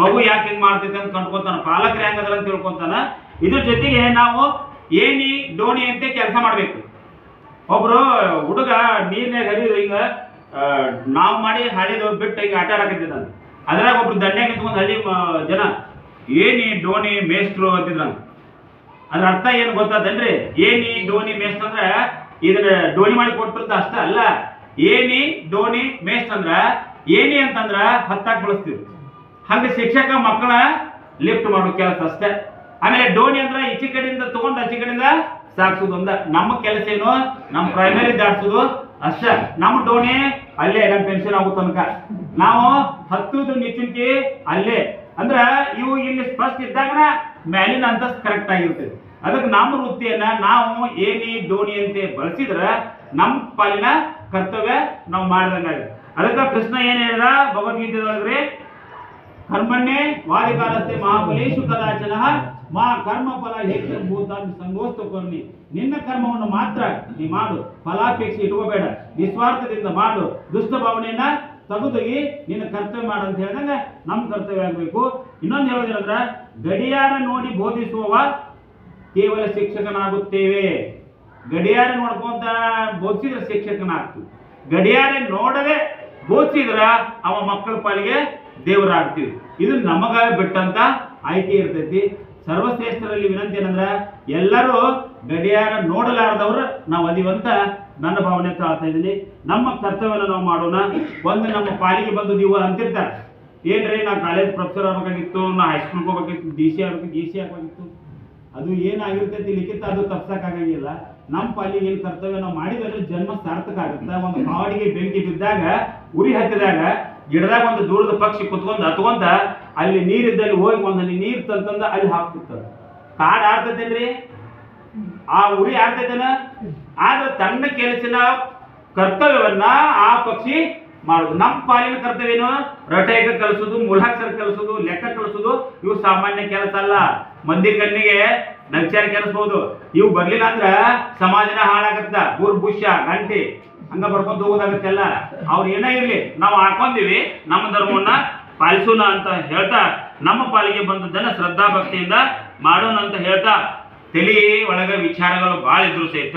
ಮಗು ಯಾಕೆ ಹಿಂಗೆ ಮಾಡ್ತೈತೆ ಅಂತ ಕಂಡ್ಕೊಂತಾನ. ಪಾಲಕರು ಹೆಂಗದ್ರ ಅಂತ ತಿಳ್ಕೊಂತಾನ. ಇದ್ರ ಜೊತೆಗೆ ನಾವು ಏಣಿ ಡೋಣಿ ಅಂತ ಕೆಲಸ ಮಾಡಬೇಕು. ಒಬ್ರು ಹುಡುಗ ನೀರ್ನಾಗ ಹರಿದು ಹಿಂಗ ನಾವು ಮಾಡಿ ಹಳಿದು ಬಿಟ್ಟು ಹಿಂಗ ಆಟ ಆಡಕತ್ತಿದ್ದ. ಅದ್ರಾಗ ಒಬ್ರು ದಂಡ್ಯಾಗ ನಿಂತ್ಕೊಂಡು ಹಳ್ಳಿ ಜನ ಏನಿ ಡೋಣಿ ಮೇಸ್ಟ್ರು ಅಂತಿದ್ರ ಅದ್ರ ಅರ್ಥ ಏನು ಗೊತ್ತಾದನ್ರಿ ಏನಿ ಡೋಣಿ ಮೇಸ್ಟ್ ಅಂದ್ರ ಇದನ್ನ ಡೋಣಿ ಮಾಡಿ ಕೊಟ್ಟಿರ್ತ ಅಷ್ಟ ಅಲ್ಲ. ಏನಿ ಡೋಣಿ ಮೇಸ್ಟ್ ಅಂದ್ರ ಏನಿ ಅಂತಂದ್ರ ಹತ್ತಾಕ್ ಬಳಸ್ತೀವಿ. ಹಂಗ ಶಿಕ್ಷಕ ಮಕ್ಕಳ ಲಿಫ್ಟ್ ಮಾಡೋ ಕೆಲಸ ಅಷ್ಟೇ. ಆಮೇಲೆ ಡೋಣಿ ಅಂದ್ರೆ ಈಚೆ ಕಡೆಯಿಂದ ತಗೊಂಡು ಆಚೆ ಕಡೆಯಿಂದ ಸಾಕ್ಸೋದು ಅಂದ. ನಮ್ಮ ಕೆಲಸ ಏನು? ನಮ್ಮ ಪ್ರೈಮರಿ ದಾಟ್ಸೋದು. ಅಷ್ಟೇ. ನಮ್ಮ ಡೋಣಿ ಅಲ್ಲೇ ನಮ್ಮ ಪೆನ್ಷನ್ ಆಗೋ ತನಕ. ನಾವು ಹತ್ತುದು ನಿಚಿಂತಿ ಅಲ್ಲೇ. ಅಂದ್ರ ಇವು ಇಲ್ಲಿ ಸ್ಪಷ್ಟ ಇದ್ದಾಗ ಮ್ಯಾಲಿನ ಅಂತ ಕರೆಕ್ಟ್ ಆಗಿರ್ತದೆ. ಅದಕ್ಕೆ ನಮ್ಮ ವೃತ್ತಿಯನ್ನ ನಾವು ಏನಿ ಡೋಣಿ ಅಂತ ಬಳಸಿದ್ರ ನಮ್ಮ ಪಾಲಿನ ಕರ್ತವ್ಯ ನಾವು ಮಾಡಿದಂಗಾಗಿ ಅದಕ್ಕೆ ಕೃಷ್ಣ ಏನ್ ಹೇಳಿದ ಭಗವದ್ಗೀತೆದೊಳಗ್ರಿ? ಕರ್ಮಣ್ಣೆ ವಾದಿಕಾಲಸ್ತೆ ಮಹಾಬಲೇಶು ಕದಾಚನ ಮಾ ಕರ್ಮ ಫಲ ಹೆಚ್ಚು ಭೂತಾನ್ ಸಂಗೋಸ್ತು ಕೊರ್ನಿ ನಿನ್ನ ಕರ್ಮವನ್ನು ಮಾತ್ರ ನೀ ಮಾಡು. ಫಲಾಪೇಕ್ಷೆ ಇಟ್ಕೋಬೇಡ. ನಿಸ್ವಾರ್ಥದಿಂದ ಮಾಡು. ದುಷ್ಟ ಭಾವನೆಯನ್ನ ತಗುದಗಿ ನಿನ್ನ ಕರ್ತವ್ಯ ಮಾಡು ಅಂತ ಹೇಳಿದಂಗ ನಮ್ಮ ಕರ್ತವ್ಯ ಆಗಬೇಕು. ಇನ್ನೊಂದು ಹೇಳೋದೇನಂದ್ರ ಗಡಿಯಾರ ನೋಡಿ ಬೋಧಿಸುವವ ಕೇವಲ ಶಿಕ್ಷಕನಾಗುತ್ತೇವೆ. ಗಡಿಯಾರ ನೋಡ್ಕೊಂತ ಬೋಧಿಸಿದ್ರೆ ಶಿಕ್ಷಕನಾಗ್ತು ಗಡಿಯಾರ ನೋಡದೆ ಬೋಧಿಸಿದ್ರ ಅವ ಮಕ್ಕಳ ಪಾಲಿಗೆ ದೇವರಾಗ್ತೀವಿ. ಇದು ನಮಗ ಬಿಟ್ಟಂತ ಆಯ್ಕೆ ಇರ್ತೈತಿ. ಸರ್ವಶ್ರೇಷ್ಠರಲ್ಲಿ ವಿನಂತಿ ಏನಂದ್ರ, ಎಲ್ಲರೂ ಗಡಿಯಾರ ನೋಡಲಾರದವ್ರು ನಾವು ಅದೀವಂತ ನನ್ನ ಭಾವನೆ ತಾಳ್ತಾ ಇದ್ದೀನಿ. ನಮ್ಮ ಕರ್ತವ್ಯನ ನಾವು ಮಾಡೋಣ. ಒಂದು ನಮ್ಮ ಪಾಲಿಗೆ ಬಂದು ನೀವು ಅಂತಿರ್ತಾರೆ. ಏನ್ರಿ, ನಾ ಕಾಲೇಜ್ ಪ್ರೊಫೆಸರ್ ಆಗ್ಬೇಕಾಗಿತ್ತು, ನಾ ಹೈಸ್ಕೂಲ್ಗೆ ಹೋಗ್ಬೇಕಿತ್ತು ಡಿ ಸಿ ಆಗ್ಬೇಕು ಡಿ ಸಿ ಆಗ್ಬೇಕಿತ್ತು ಅದು ಏನಾಗಿರ್ತೈತಿ, ಲಿಖಿತ ಅದು ತಪ್ಸಕ್ಕಾಗಂಗಿಲ್ಲ ನಮ್ಮ ಪಾಲಿಗೆ ಏನು ಕರ್ತವ್ಯ ನಾವು ಮಾಡಿದ್ರೆ ಜನ್ಮ ಸಾರ್ಥಕ ಆಗುತ್ತೆ. ಒಂದು ಕಾಡಿಗೆ ಬೆಂಕಿ ಬಿದ್ದಾಗ, ಉರಿ ಹತ್ತಿದಾಗ, ಗಿಡದಾಗ ಒಂದು ದೂರದ ಪಕ್ಷಿ ಕುತ್ಕೊಂಡು ಹತ್ಕೊಂತ ಅಲ್ಲಿ ನೀರಿದ್ದಲ್ಲಿ ಹೋಗಿ ಒಂದು ಹನಿ ನೀರು ತಂತಂದ ಅಲ್ಲಿ ಹಾಕ್ತಿರ್ತದೆ ಕಾಡ್ ಆಡ್ತೈತೇನ್ರಿ? ಆ ಉರಿ ಆಡ್ತೈತೇನ? ಆದ್ರೆ ತನ್ನ ಕೆಲಸಿನ ಕರ್ತವ್ಯವನ್ನ ಆ ಪಕ್ಷಿ ಮಾಡುದು. ನಮ್ಮ ಪಾಲಿನ ಕರ್ತವ್ಯ ಏನು? ರಟೇಕ ಕಲಿಸೋದು ಮುಳಾಕ್ಷರ ಕಲಿಸೋದು, ಲೆಕ್ಕ ಕಲಿಸೋದು ಇವು ಸಾಮಾನ್ಯ ಕೆಲಸ ಅಲ್ಲ. ಮಂದಿ ಕಣ್ಣಿಗೆ ನಂಚಾರಿ ಕೆಲಸಬಹುದು ಇವು ಬರ್ಲಿಲ್ಲ ಅಂದ್ರ ಸಮಾಜನ ಹಾಳಾಗತ್ತ. ಗಂಟಿ ಗಂಟೆ, ಹಂಗ ಬರ್ಕೊಂತ ಹೋಗೋದಾಗತ್ತೆಲ್ಲ ಅವ್ರು ಏನೇ ಇರ್ಲಿ, ನಾವು ಹಾಕೊಂಡಿವಿ ನಮ್ಮ ಧರ್ಮವನ್ನ ಪಾಲಿಸೋಣ ಅಂತ ಹೇಳ್ತಾ, ನಮ್ಮ ಪಾಲಿಗೆ ಬಂದದ್ದನ್ನ ಶ್ರದ್ಧಾ ಭಕ್ತಿಯಿಂದ ಮಾಡೋಣ ಅಂತ ಹೇಳ್ತಾ, ತಲೆ ಒಳಗ ವಿಚಾರಗಳು ಭಾಳ ಇದ್ರು ಸಹಿತ